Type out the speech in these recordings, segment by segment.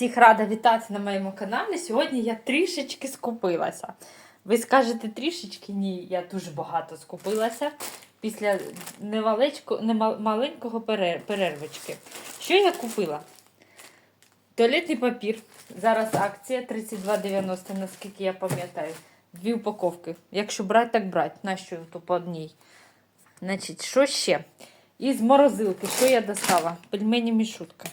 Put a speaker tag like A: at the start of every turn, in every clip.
A: Всіх рада вітати на моєму каналі. Сьогодні я трішечки скупилася. Ви скажете трішечки? Ні, я дуже багато скупилася після маленького перервочки. Що я купила? Туалетний папір. Зараз акція 32,90, наскільки я пам'ятаю. Дві упаковки. Якщо брати, так брати. Нащо то по одній? Значить, що ще? Із морозилки, що я достала? Пельмені мішутка.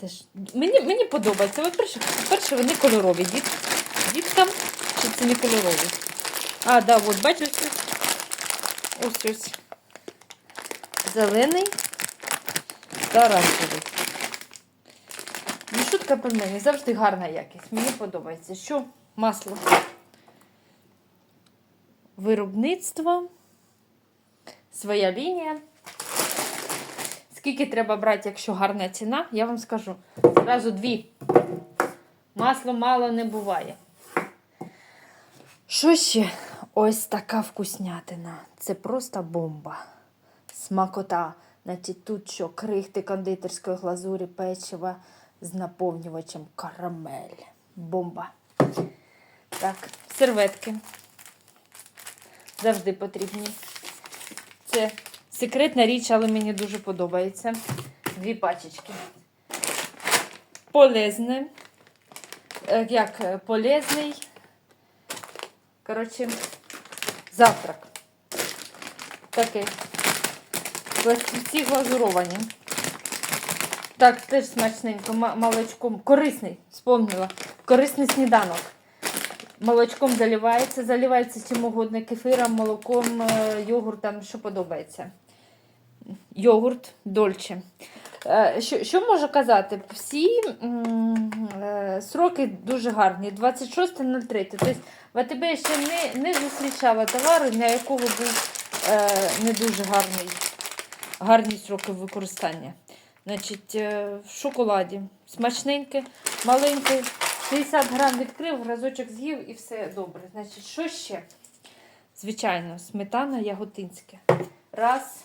A: Це ж мені, мені подобається. По-перше, по-перше, вони кольорові. Діт, діткам чи це не кольорові? А, да, от бачите. Ось ось. Зелений та оранжевий. Мішутка пельмені завжди гарна якість. Мені подобається. Що? Масло. Виробництво. Своя лінія. Скільки треба брати, якщо гарна ціна, я вам скажу. Зразу дві. Масло мало не буває. Що ще? Ось така вкуснятина. Це просто бомба. Смакота. Значить, тут що крихти кондитерської глазурі, печива з наповнювачем карамель. Бомба. Так, серветки. Завжди потрібні. Це секретна річ, але мені дуже подобається. Дві пачечки. Полезне. Е, Як е, полезний. Коротше, завтрак. Такий. Пластівці глазуровані. Так, теж смачненько, ма- молочком. Корисний, вспомнила. Корисний сніданок. Молочком заливається, заливається чим угодно, кефиром, молоком, е, йогуртом, що подобається. Йогурт дольче. Е, Що, що можу казати? Всі е, сроки дуже гарні. 26.03. Тобто в АТБ ще не, не зустрічала товару, для якого був е, не дуже гарний, гарні сроки використання. Значить, в шоколаді. Смачненьке, маленьке. 60 грам відкрив, разочок з'їв і все добре. Значить, що ще? Звичайно, сметана яготинське. Раз,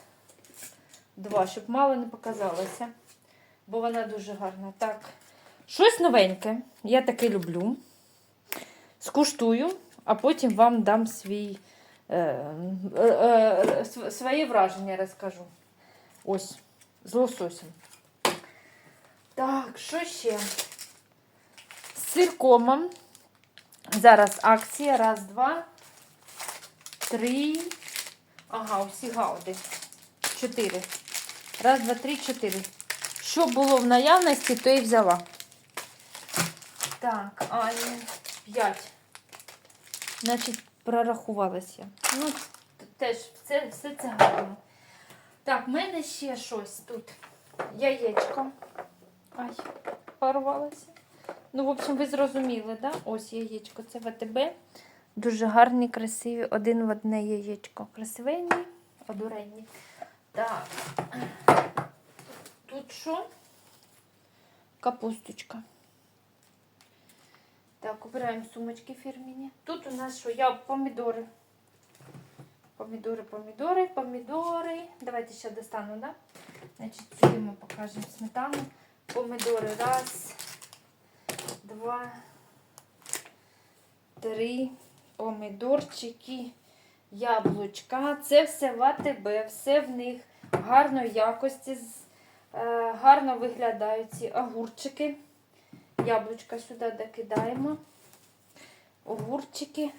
A: два, щоб мало не показалося, бо вона дуже гарна. Так, щось новеньке. Я таке люблю. Скуштую, а потім вам дам свій, е, е, е, своє враження розкажу. Ось, з лососем. Так, що ще? З сиркомом. Зараз акція. Раз, два, три. Ага, усі гауди. Чотири. Раз, два, три, чотири. Що було в наявності, то і взяла. Так, а п'ять. Значить, прорахувалася. Ну, теж все, все це гарно. Так, в мене ще щось тут. Яєчко. Ай, порвалося. Ну, в общем, ви зрозуміли, да? Ось яєчко. Це ВТБ. Дуже гарні, красиві. Один в одне яєчко. Красивенні, одуренні. Так. Тут що? Капусточка. Так, убираємо сумочки фірміні. Тут у нас що? Я помідори. Помідори, помідори, помідори. Давайте ще достану, да? Значить, сюди ми покажемо сметану. Помідори. Раз, два, три. Помідорчики, яблучка. Це все в АТБ, все в них гарної якості, е, гарно виглядають ці огурчики. Яблучка сюди докидаємо. Огурчики.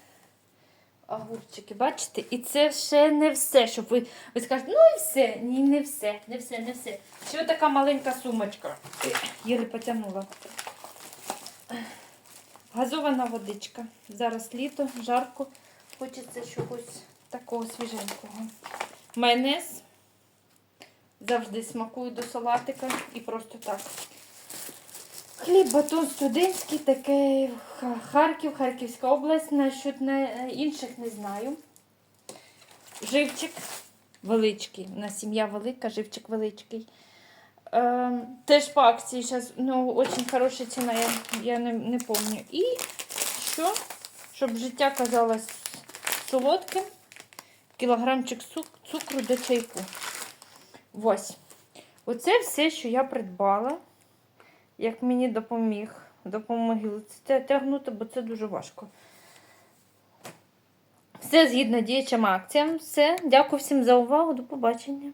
A: Огурчики, бачите? І це ще не все, щоб ви, ви скажете, ну і все. Ні, не все, не все, не все. Ще така маленька сумочка. Єлі потягнула. Газована водичка. Зараз літо, жарко. Хочеться чогось такого свіженького. Майонез. Завжди смакую до салатика і просто так. Хліб, батон студентський, такий Харків, Харківська область, насчет інших не знаю. Живчик величкий. У нас сім'я велика, живчик величкий. Ем, теж по акції зараз, ну, дуже хороша ціна, я, я не, не пам'ятаю. І що? Щоб життя казалось солодким, кілограмчик цук- цукру до чайку. Ось. Оце все, що я придбала. як мені допоміг. Допомогли це тягнути, бо це дуже важко. Все згідно діючим акціям. Все. Дякую всім за увагу. До побачення.